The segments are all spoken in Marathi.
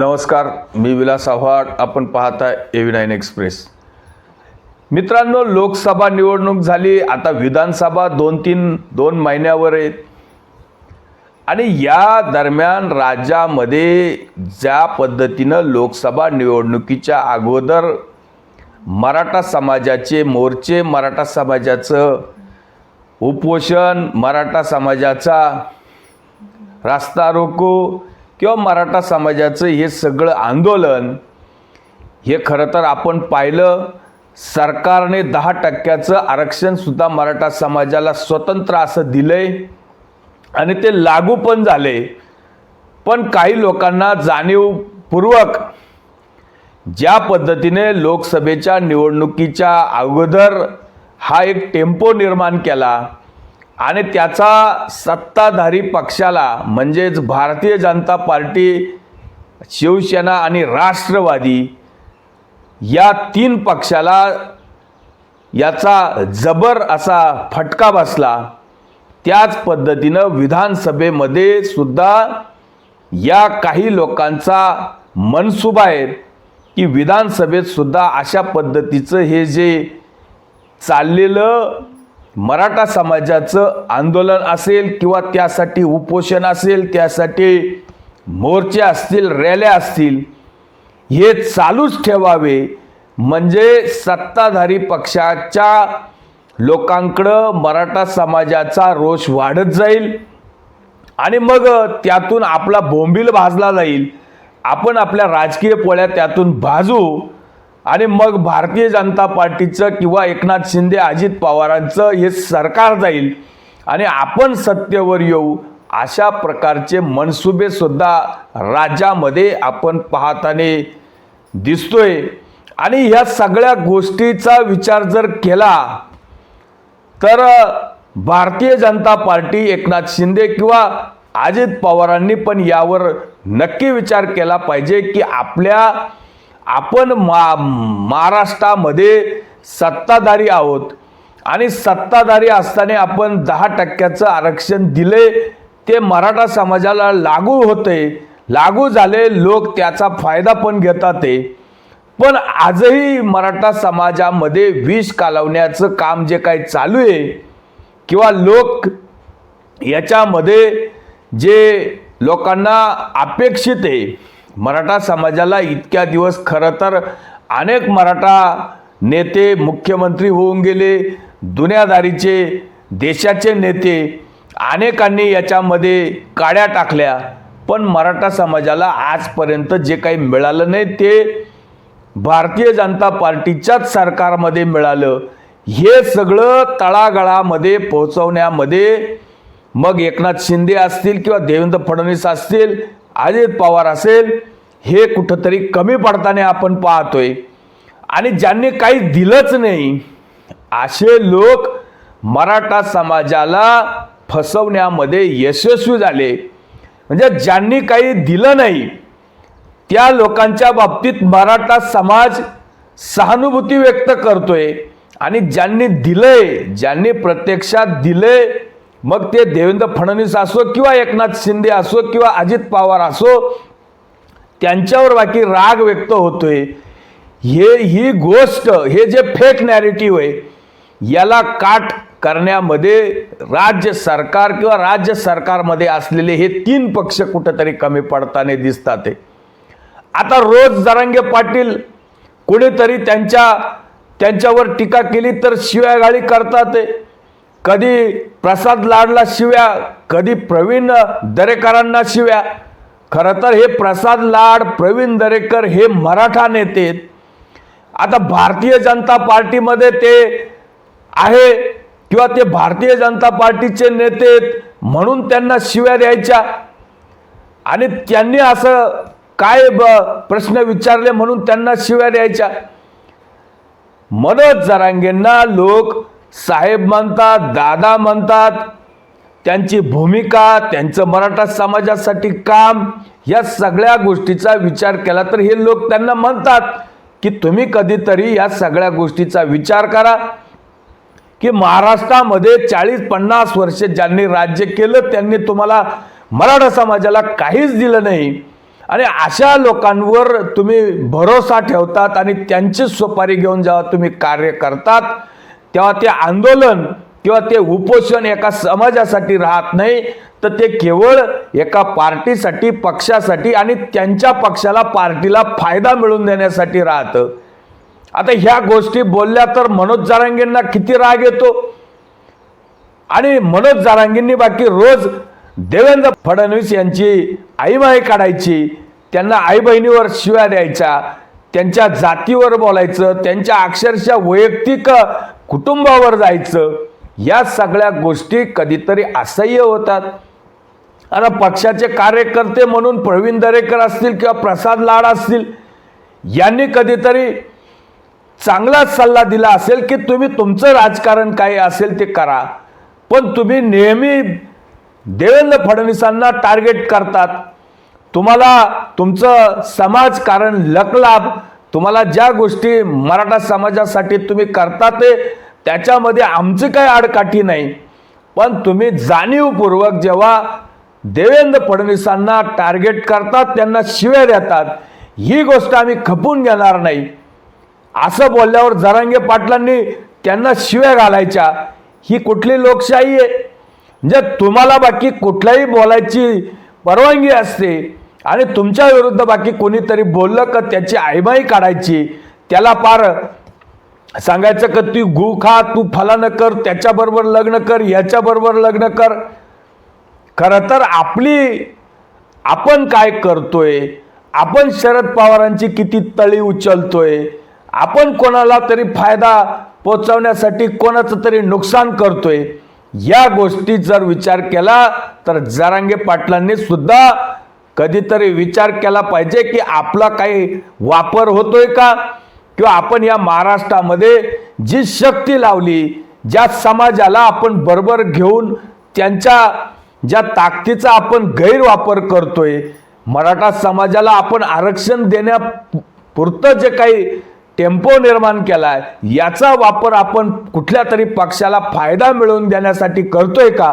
नमस्कार मी विलास आव्हाड. आपण पाहताय एव्ही नाईन एक्सप्रेस मित्रांनो लोकसभा निवडणूक झाली. आता विधानसभा दोन तीन दोन महिन्यावर आहेत. आणि या दरम्यान राज्यामध्ये ज्या पद्धतीनं लोकसभा निवडणुकीच्या अगोदर मराठा समाजाचे मोर्चे मराठा समाजाचं उपोषण मराठा समाजाचा रास्ता रोको किंवा मराठा समाजाचं हे सगळं आंदोलन हे खरं तर आपण पाहिलं सरकारने दहा टक्क्याचं आरक्षणसुद्धा मराठा समाजाला स्वतंत्र असं दिलंय आणि ते लागू पण झाले. पण काही लोकांना जाणीवपूर्वक ज्या पद्धतीने लोकसभेच्या निवडणुकीच्या अगोदर हा एक टेम्पो निर्माण केला आणि त्याचा सत्ताधारी पक्षाला म्हणजेच भारतीय जनता पार्टी शिवसेना आणि राष्ट्रवादी या तीन पक्षाला याचा जबर असा फटका बसला. त्याच पद्धतीनं विधानसभेमध्ये सुद्धा या काही लोकांचा मनसुबा आहे की विधानसभेत सुद्धा अशा पद्धतीचं हे जे चाललेलं मराठा समाजाचं आंदोलन असेल किंवा त्यासाठी उपोषण असेल त्यासाठी मोर्चे असतील रॅल्या असतील हे चालूच ठेवावे. म्हणजे सत्ताधारी पक्षाच्या लोकांकडं मराठा समाजाचा रोष वाढत जाईल आणि मग त्यातून आपला बोंबील भाजला जाईल. आपण आपल्या राजकीय पोळ्या त्यातून भाजू. आणि मग भारतीय जनता पार्टीचं किंवा एकनाथ शिंदे अजित पवारांचं हे सरकार जाईल. आणि आपण सत्तेवर येऊ अशा प्रकारचे मनसुबे सुद्धा राज्यामध्ये आपण पाहताने दिसतोय. आणि ह्या सगळ्या गोष्टीचा विचार जर केला तर भारतीय जनता पार्टी एकनाथ शिंदे किंवा अजित पवारांनी पण यावर नक्की विचार केला पाहिजे की आपल्या आपण मा महाराष्ट्रामध्ये सत्ताधारी आहोत. आणि सत्ताधारी असताना आपण दहा टक्क्याचं आरक्षण दिले ते मराठा समाजाला लागू होते लागू झाले लोक त्याचा फायदा पण घेतात ते पण आजही मराठा समाजामध्ये विष कालवण्याचं काम जे काही चालू आहे किंवा लोक याच्यामध्ये जे लोकांना अपेक्षित आहे मराठा समाजाला इतक्या दिवस खरं तर अनेक मराठा नेते मुख्यमंत्री होऊन गेले दुनियादारीचे देशाचे नेते अनेकांनी याच्यामध्ये काड्या टाकल्या. पण मराठा समाजाला आजपर्यंत जे काही मिळालं नाही ते भारतीय जनता पार्टीच्याच सरकारमध्ये मिळालं. हे सगळं तळागाळामध्ये पोहोचवण्यामध्ये मग एकनाथ शिंदे असतील किंवा देवेंद्र फडणवीस असतील अजित पवार असेल हे कुठंतरी कमी पडताना आपण पाहतोय. आणि ज्यांनी काही दिलंच नाही असे लोक मराठा समाजाला फसवण्यामध्ये यशस्वी झाले. म्हणजे ज्यांनी काही दिलं नाही त्या लोकांच्या बाबतीत मराठा समाज सहानुभूती व्यक्त करतोय. आणि ज्यांनी दिलंय ज्यांनी प्रत्यक्षात दिलंय मग ते देवेंद्र फडणवीस असो किंवा एकनाथ शिंदे असो किंवा अजित पवार असो त्यांच्यावर बाकी राग व्यक्त होतोय. हे ही गोष्ट हे जे फेक नॅरेटिव्ह आहे याला काट करण्यामध्ये राज्य सरकार किंवा राज्य सरकारमध्ये असलेले हे तीन पक्ष कुठंतरी कमी पडताना दिसतात आता रोज जरांगे पाटील कुणीतरी त्यांच्या त्यांच्यावर टीका केली तर शिव्यागाळी करतात आहे कधी प्रसाद लाडला शिव्या कधी प्रवीण दरेकरांना शिव्या. खरं तर हे प्रसाद लाड प्रवीण दरेकर हे मराठा नेते. आता भारतीय जनता पार्टीमध्ये ते आहे किंवा ते भारतीय जनता पार्टीचे नेते म्हणून त्यांना शिव्या द्यायच्या. आणि त्यांनी असं काय ब प्रश्न विचारले म्हणून त्यांना शिव्या द्यायच्या. मनोज जरांगेंना लोक साहेब म्हणतात दादा म्हणतात त्यांची भूमिका त्यांचं मराठा समाजासाठी काम या सगळ्या गोष्टीचा विचार केला तर हे लोक त्यांना म्हणतात की तुम्ही कधीतरी या सगळ्या गोष्टीचा विचार करा. की महाराष्ट्रामध्ये चाळीस पन्नास वर्षे ज्यांनी राज्य केलं त्यांनी तुम्हाला मराठा समाजाला काहीच दिलं नाही. आणि अशा लोकांवर तुम्ही भरोसा ठेवतात आणि त्यांचीच सुपारी घेऊन जेव्हा तुम्ही कार्य करतात तेव्हा ते आंदोलन किंवा ते उपोषण एका समाजासाठी राहत नाही तर ते केवळ एका पार्टीसाठी पक्षासाठी आणि त्यांच्या पक्षाला पार्टीला फायदा मिळवून देण्यासाठी राहतं. आता ह्या गोष्टी बोलल्या तर मनोज जारांगेंना किती राग येतो? आणि मनोज जारांगींनी बाकी रोज देवेंद्र फडणवीस यांची आईमाई काढायची त्यांना आई बहिणीवर शिव्या द्यायच्या त्यांच्या जातीवर बोलायचं त्यांच्या अक्षरशः वैयक्तिक कुटुंबावर जायचं या सगळ्या गोष्टी कधीतरी असह्य होतात. आणि पक्षाचे कार्यकर्ते म्हणून प्रवीण दरेकर असतील किंवा प्रसाद लाड असतील यांनी कधीतरी चांगलाच सल्ला दिला असेल की तुम्ही तुमचं राजकारण काय असेल ते करा. पण तुम्ही नेहमी देवेंद्र फडणवीसांना टार्गेट करतात. तुम्हाला तुमचं समाजकारण लकलाभ तुम्हाला ज्या गोष्टी मराठा समाजासाठी तुम्ही करता ते त्याच्यामध्ये आमची काही आडकाठी नाही. पण तुम्ही जाणीवपूर्वक जेव्हा देवेंद्र फडणवीसांना टार्गेट करतात त्यांना शिव्या देतात ही गोष्ट आम्ही खपून घेणार नाही. असं बोलल्यावर जरांगे पाटलांनी त्यांना शिव्या घालायच्या. ही कुठली लोकशाही आहे? म्हणजे तुम्हाला बाकी कुठल्याही बोलायची परवानगी असते. आणि तुमच्या विरुद्ध बाकी कोणीतरी बोललं का त्याची आईबाई काढायची? त्याला पार सांगायचं का तू गु खा तू फलानं कर त्याच्याबरोबर लग्न कर याच्याबरोबर लग्न कर. खरं तर आपली आपण काय करतोय? आपण शरद पवारांची किती तळी उचलतोय? आपण कोणाला तरी फायदा पोचवण्यासाठी कोणाचं तरी नुकसान करतोय? या गोष्टी जर विचार केला तर जरांगे पाटलांनी सुद्धा कधीतरी विचार केला पाहिजे की आपला काही वापर होतोय का? किंवा आपण या महाराष्ट्रामध्ये जी शक्ती लावली ज्या समाजाला आपण बरोबर घेऊन त्यांच्या ज्या ताकदीचा आपण गैरवापर करतोय मराठा समाजाला आपण आरक्षण देण्यापुरतं जे काही टेम्पो निर्माण केला आहे याचा वापर आपण कुठल्या तरी पक्षाला फायदा मिळवून देण्यासाठी करतोय का?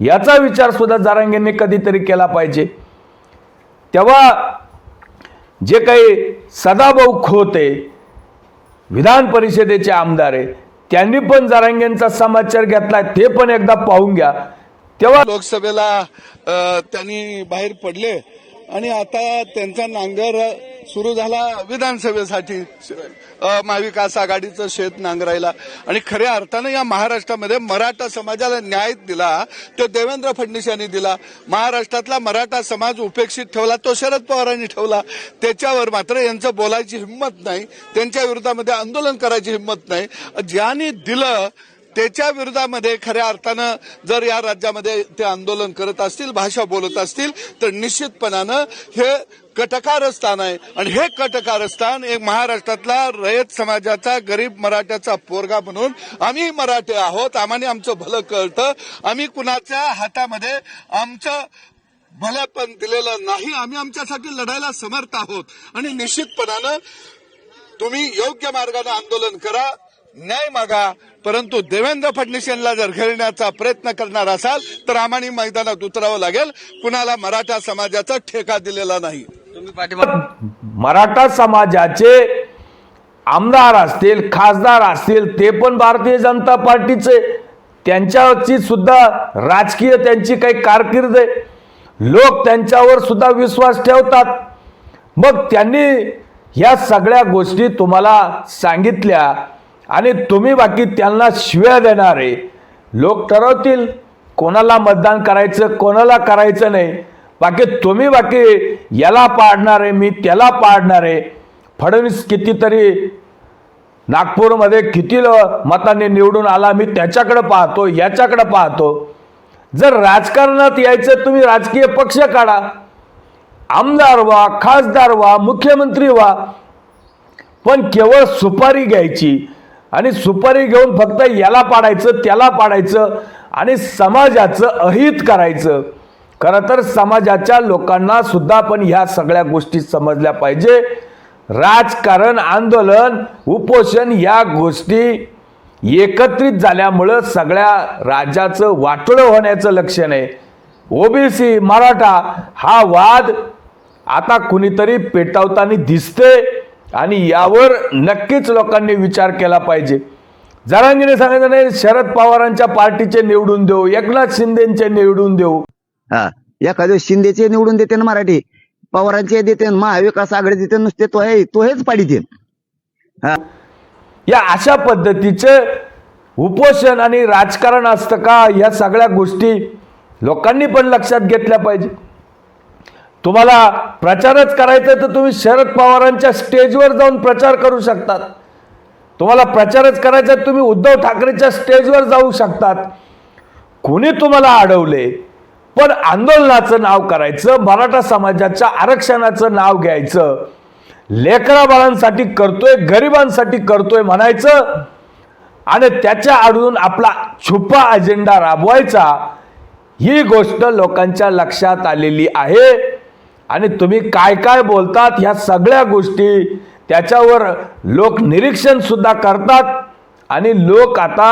याचा विचार सुद्धा जारांगेंनी कधीतरी केला पाहिजे. तेव्हा जे काही सदाभाऊ खोते विधान परिषदेचे आमदार आहे त्यांनी पण जारांगेंचा समाचार घेतलाय ते पण एकदा पाहून घ्या. तेव्हा लोकसभेला त्यांनी बाहेर पडले आणि आता त्यांचा नांगर सुरू झाला विधानसभेसाठी. महाविकास आघाडीचं शेत नांगरायला. आणि खऱ्या अर्थानं या महाराष्ट्रामध्ये मराठा समाजाला न्याय दिला तो देवेंद्र फडणवीस यांनी दिला. महाराष्ट्रातला मराठा समाज उपेक्षित ठेवला तो शरद पवारांनी ठेवला. त्याच्यावर मात्र यांचं बोलायची हिंमत नाही. त्यांच्या विरोधामध्ये आंदोलन करायची हिंमत नाही. ज्यांनी दिलं त्याच्या विरोधामध्ये खऱ्या अर्थानं जर या राज्यामध्ये ते आंदोलन करत असतील भाषा बोलत असतील तर निश्चितपणानं हे कटकारस्थान आहे. आणि हे कटकारस्थान एक महाराष्ट्रातला रयत समाजाचा गरीब मराठ्याचा पोरगा म्हणून आम्ही मराठे आहोत. आम्हाला आमचं भलं कळतं. आम्ही कुणाच्या हातामध्ये आमचं भलेपण दिलेलं नाही. आम्ही आमच्यासाठी लढायला समर्थ आहोत. आणि निश्चितपणानं तुम्ही योग्य मार्गाने आंदोलन करा न्याय मागा. परंतु देवेंद्र फडणवीस यांना जर घेण्याचा प्रयत्न करणार असाल तर आम्हाला मैदानात उतरावं लागेल. कुणाला मराठा समाजाचा ठेका दिलेला नाही. मराठा समाजाचे आमदार असतील खासदार असतील ते पण भारतीय जनता पार्टीचे. त्यांच्याची सुद्धा राजकीय त्यांची काही कारकीर्द आहे. लोक त्यांच्यावर सुद्धा विश्वास ठेवतात. मग त्यांनी ह्या सगळ्या गोष्टी तुम्हाला सांगितल्या आणि तुम्ही बाकी त्यांना शिव्या देणारे लोक ठरवतील कोणाला मतदान करायचं कोणाला करायचं नाही. बाकी तुम्ही बाकी याला पाडणार आहे मी त्याला पाडणार आहे. फडणवीस कितीतरी नागपूरमध्ये किती मतांनी निवडून आला मी त्याच्याकडे पाहतो याच्याकडे पाहतो. जर राजकारणात यायचं तुम्ही राजकीय पक्ष काढा. आमदार व्हा खासदार व्हा मुख्यमंत्री व्हा. पण केवळ सुपारी घ्यायची आणि सुपारी घेऊन फक्त याला पाडायचं त्याला पाडायचं आणि समाजाचं अहित करायचं. खरं तर समाजाच्या लोकांना सुद्धा पण ह्या सगळ्या गोष्टी समजल्या पाहिजे. राजकारण आंदोलन उपोषण या गोष्टी एकत्रित झाल्यामुळं सगळ्या राज्याचं वाटोळं होण्याचं लक्षण आहे. ओबीसी मराठा हा वाद आता कुणीतरी पेटवताना दिसते आणि यावर नक्कीच लोकांनी विचार केला पाहिजे. जरांगीने सांगितलं नाही शरद पवारांच्या पार्टीचे निवडून देऊ एकनाथ शिंदेचे निवडून देऊ. हा. एखाद्या शिंदेचे निवडून देते ना मराठी पवारांचे देते महाविकास आघाडी देते नुसते तो आहे तो हेच पाडीते या अशा पद्धतीचे उपोषण आणि राजकारण असतं का या सगळ्या गोष्टी लोकांनी पण लक्षात घेतल्या पाहिजे. तुम्हाला प्रचारच करायचा तर तुम्ही शरद पवारांच्या स्टेजवर जाऊन प्रचार करू शकतात. तुम्हाला प्रचारच करायचा तुम्ही उद्धव ठाकरेच्या स्टेजवर जाऊ शकतात. कोणी तुम्हाला अडवले? पण आंदोलनाचं नाव करायचं मराठा समाजाच्या आरक्षणाचं नाव घ्यायचं. लेकरा बाळांसाठी करतोय गरिबांसाठी करतोय म्हणायचं. आणि त्याच्या आडून आपला छुपा अजेंडा राबवायचा. ही गोष्ट लोकांच्या लक्षात आलेली आहे. आणि तुम्ही काय काय बोलतात ह्या सगळ्या गोष्टी त्याच्यावर लोक निरीक्षण सुद्धा करतात. आणि लोक आता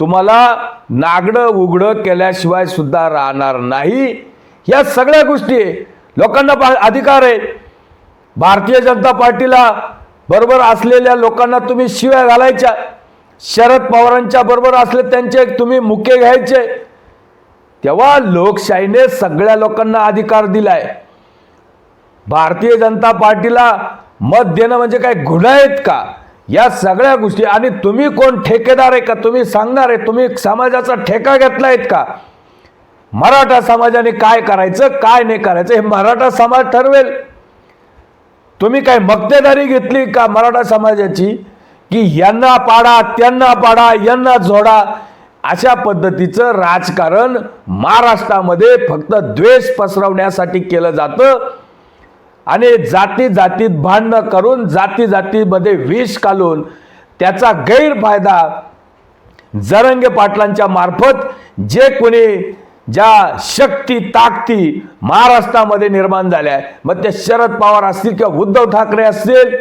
तुम्हाला नागडं उघडं केल्याशिवाय सुद्धा राहणार नाही. या सगळ्या गोष्टी आहे. लोकांना पा- अधिकार आहे. भारतीय जनता पार्टीला बरोबर असलेल्या लोकांना तुम्ही शिव्या घालायच्या. शरद पवारांच्या बरोबर असले त्यांचे तुम्ही मुके घ्यायचे. तेव्हा लोकशाहीने सगळ्या लोकांना अधिकार दिलाय. भारतीय जनता पार्टीला मत देणं म्हणजे काय गुन्हा आहेत का? या सगळ्या गोष्टी. आणि तुम्ही कोण ठेकेदार आहे का? तुम्ही सांगणार आहे. तुम्ही समाजाचा ठेका घेतला आहेत का? मराठा समाजाने काय करायचं काय नाही करायचं हे मराठा समाज ठरवेल. तुम्ही काय मक्तेदारी घेतली का मराठा समाजाची? की यांना पाडा त्यांना पाडा यांना जोडा. अशा पद्धतीचं राजकारण महाराष्ट्रामध्ये फक्त द्वेष पसरवण्यासाठी केलं जातं. आणि जाती जातीत भांडणं करून जाती जातीमध्ये विष घालून त्याचा गैरफायदा जरंगे पाटलांच्या मार्फत जे कोणी ज्या शक्ती ताकती महाराष्ट्रामध्ये निर्माण झाल्या आहे मग ते शरद पवार असतील किंवा उद्धव ठाकरे असतील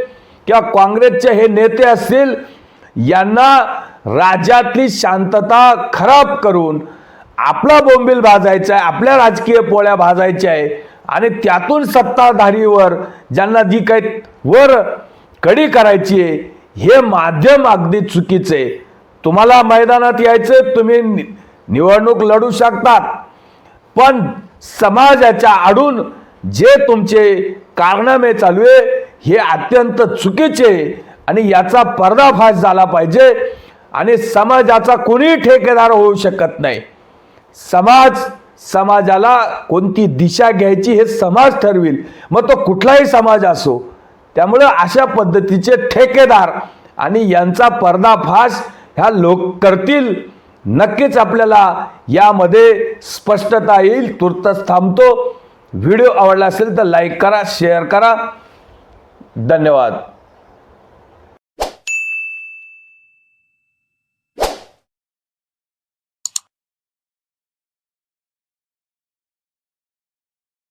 किंवा काँग्रेसचे हे नेते असतील यांना राज्यातली शांतता खराब करून आपला बोंबील भाजायचा आहे आपल्या राजकीय पोळ्या भाजायच्या आहे आणि त्यातून सत्ताधारीवर ज्यांना जी काही वर कडी करायची आहे हे माध्यम अगदी चुकीचं आहे. तुम्हाला मैदानात यायचं तुम्ही नि- निवडणूक लढू शकतात. पण समाजाच्या आडून जे तुमचे कारनामे चालू आहे हे अत्यंत चुकीचे आहे आणि याचा पर्दाफाश झाला पाहिजे आणि समाजाचा कोणी ठेकेदार होऊ शकत नाही. समाज समाजाला कोणती दिशा घ्यायची हे समाज ठरविल. मग तो कुठलाही समाज असो त्यामुळं अशा पद्धतीचे ठेकेदार आणि यांचा पर्दाफाश ह्या लोक करतील. नक्कीच आपल्याला यामध्ये स्पष्टता येईल. तुर्तच थांबतो. व्हिडिओ आवडला असेल तर लाईक करा शेअर करा. धन्यवाद.